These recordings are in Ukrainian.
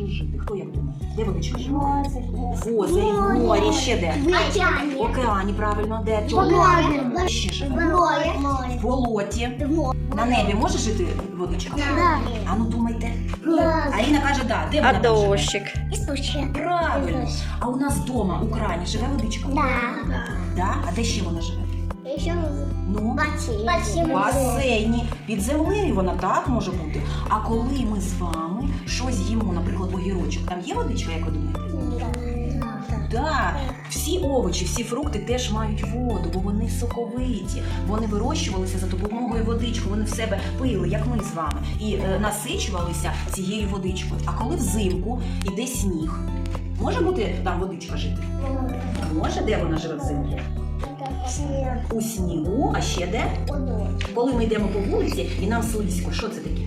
може жити? Хто як думає? Де водичка живе? В озері, в морі, ще де? В океані, правильно, де? Море. Ще живе. Море. В болоті. На небі може жити водичка? Да. А ну думайте. Да. Аріна каже, да. Де А вона там живе? дощик? Правильно. А у нас вдома у крані живе водичка? Да. Да? А де ще вона живе? Еще Ну, бассейн. в басейні. Під землею вона так може бути. А коли ми з вами щось їмо, наприклад, огірочок, там є водичка, як ви думаєте? Да, всі овочі, всі фрукти теж мають воду, бо вони соковиті. Вони вирощувалися за допомогою водички, вони в себе пили, як ми з вами, і е, насичувалися цією водичкою. А коли взимку іде сніг, може бути там водичка жити? Може, де вона живе взимку? У снігу, а ще де? Коли ми йдемо по вулиці і нам слизько, що це таке?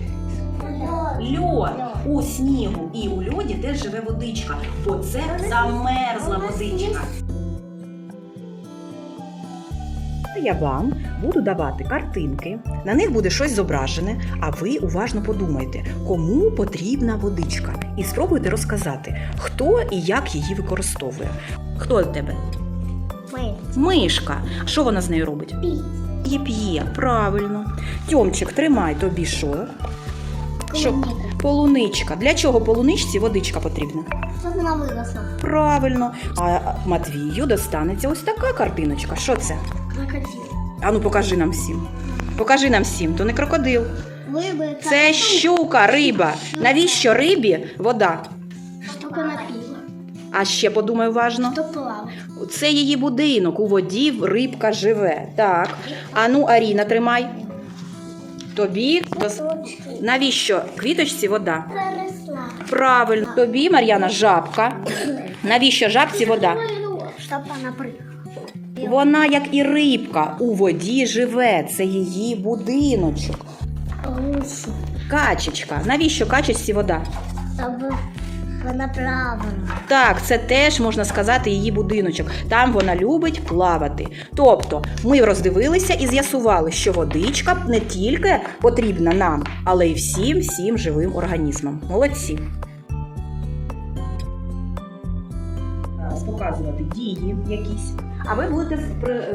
Льод у снігу і у льоді теж живе водичка, бо це замерзла водичка. Я вам буду давати картинки, на них буде щось зображене, а ви уважно подумайте, кому потрібна водичка, і спробуйте розказати, хто і як її використовує. Хто в тебе? Мы. Мишка. Що вона з нею робить? Її п'є, правильно. Тьомчик, тримай тобі що? Що? Полуничка. Для чого полуничці водичка потрібна? Чтобы она выросла. Правильно. А Матвію достанеться ось така картиночка. Що це? Крокодил. Ану, покажи нам всім. Покажи нам всім, то не крокодил. Рыбы. Це щука, риба. Навіщо рибі вода? Штука напила. А ще подумай уважно. Что плавает. Це її будинок, у воді рибка живе. Так. Ану, Аріна, тримай. Тобі дос- навіщо квіточці вода? Проросла. Правильно. Тобі, Мар'яна, жабка. Навіщо жабці вода? Вона, як і рибка, у воді живе. Це її будиночок. Качечка. Навіщо качечці вода? Чтобы она плавала. Так, це теж можна сказати її будиночок. Там вона любить плавати. Тобто, ми роздивилися і з'ясували, що водичка не тільки потрібна нам, але й всім всім живим організмам. Молодці. Показувати дії якісь. А ви будете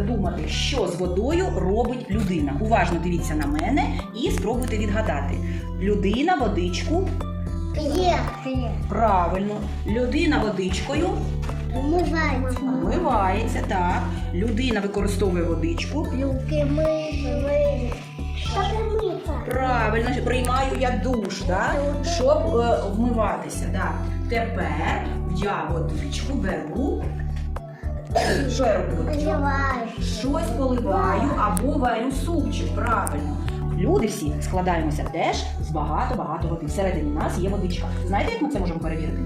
думати, що з водою робить людина. Уважно дивіться на мене і спробуйте відгадати. Людина водичку Где? Где? Правильно. Людина водичкою Умывается. вмивається, так. Людина використовує водичку. Руки мыли. мыли. Чтобы мыться. Правильно, приймаю я душ, так? щоб е, вмиватися. Так. Тепер я водичку беру. Що я роблю? Одеваешь. Щось поливаю або варю супчик, правильно. Люди всі складаємося теж з багато-багато води. Всередині нас є водичка. Знаєте, як ми це можемо перевірити?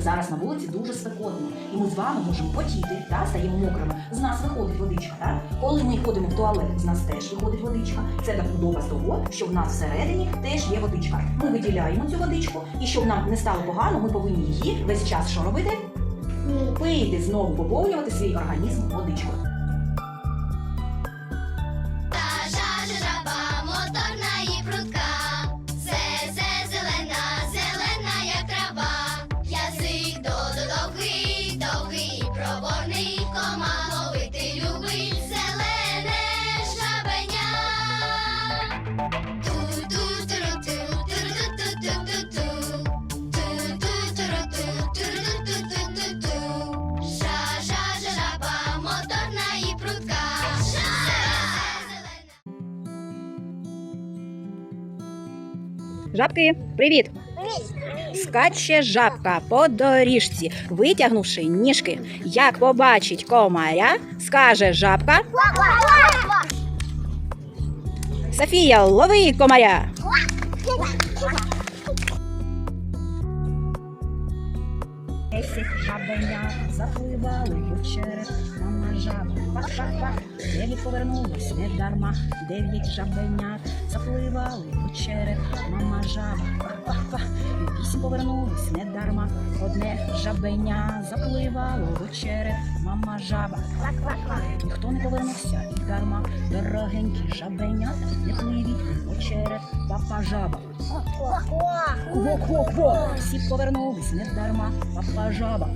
Зараз на вулиці дуже спекотно, і ми з вами можемо потіти, та стаємо мокрими. З нас виходить водичка. Так? Коли ми ходимо в туалет, з нас теж виходить водичка. Це так доказ того, що в нас всередині теж є водичка. Ми виділяємо цю водичку, і щоб нам не стало погано, ми повинні її весь час що робити? Пити знову поповнювати свій організм водичкою. Жабки, привіт! Скаче жабка по доріжці, витягнувши ніжки. Як побачить комаря, скаже жабка. Софія, лови комаря. Десять жабенят запливали в череп, мама жаба. Дев'ять повернулось не дарма, дев'ять жабенят запливали у череп. Мама жаба, па-па-па. Вісім повернулось не дарма, одне жабеня запливало у череп. Мама жаба, ква-ква-ква. Ніхто не повернувся і дарма. Дорогенькі жабенята не пливі у череп. Папа жаба, Кво-кво-кво, всі повернулись не дарма, папа жаба.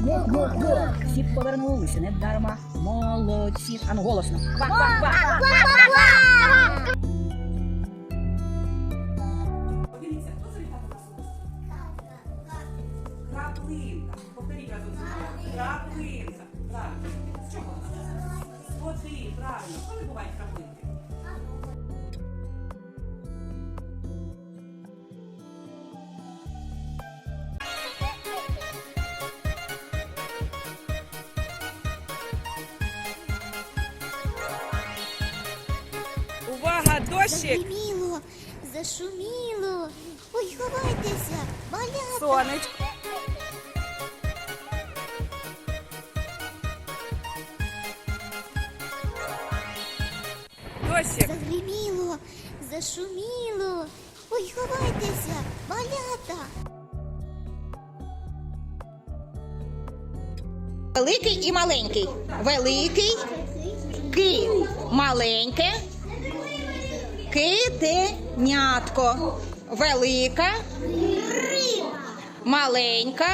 Кво-кво-кво, всі повернулися не дарма, молодці. Ану голосно. Ква-ква-ква. Подивіться, хто завітав у нас у? Краплинка. Повторіть разом зі мною. Краплинка. Правильно. З чого вона? З води, правильно. Коли бувають краплинки? Дощик! Загриміло, зашуміло. Ой, ховайтеся, малята. Сонечко. Дощик. Загриміло, зашуміло. Ой, ховайтеся, малята. Великий і маленький. Великий ки. Маленьке. Китенятко. Велика. Маленька.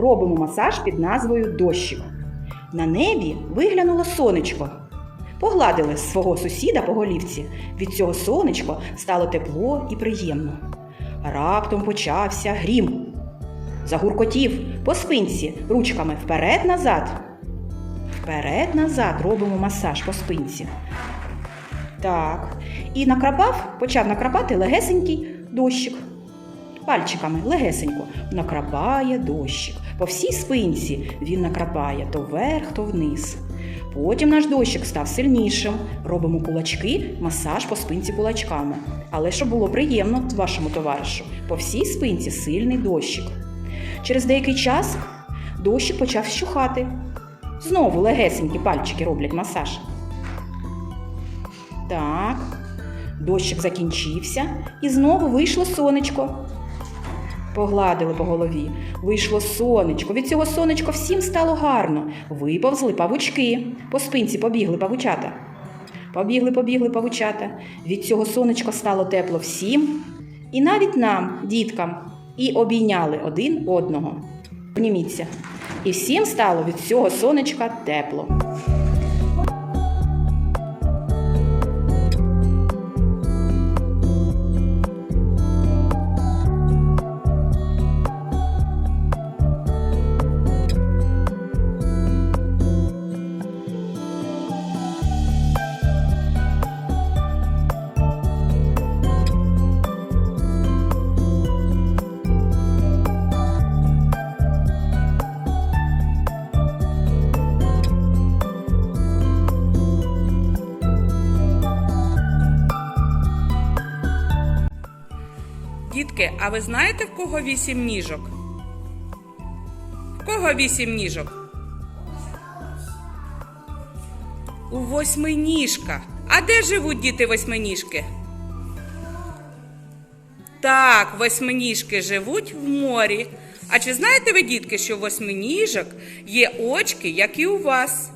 Робимо масаж під назвою дощик. На небі виглянуло сонечко. Погладили свого сусіда по голівці. Від цього сонечко стало тепло і приємно. Раптом почався грім. Загуркотів по спинці ручками вперед-назад. Вперед-назад робимо масаж по спинці. Так. І накрапав, почав накрапати легесенький дощик. Пальчиками легесенько накрапає дощик. По всій спинці він накрапає то вверх, то вниз. Потім наш дощик став сильнішим. Робимо кулачки, масаж по спинці кулачками. Але щоб було приємно вашому товаришу, по всій спинці сильний дощик. Через деякий час дощик почав щухати. Знову легесенькі пальчики роблять масаж. Так. Дощик закінчився і знову вийшло сонечко. Погладили по голові. Вийшло сонечко. Від цього сонечка всім стало гарно. Виповзли павучки. По спинці побігли павучата. Побігли, побігли павучата. Від цього сонечка стало тепло всім, і навіть нам, діткам, і обійняли один одного. Обніміться. І всім стало від цього сонечка тепло. Дітки, а ви знаєте, в кого вісім ніжок? В кого вісім ніжок? У восьминіжка. А де живуть діти восьминіжки? Так, восьминіжки живуть в морі. А чи знаєте ви, дітки, що у восьминіжок є очки, як і у вас?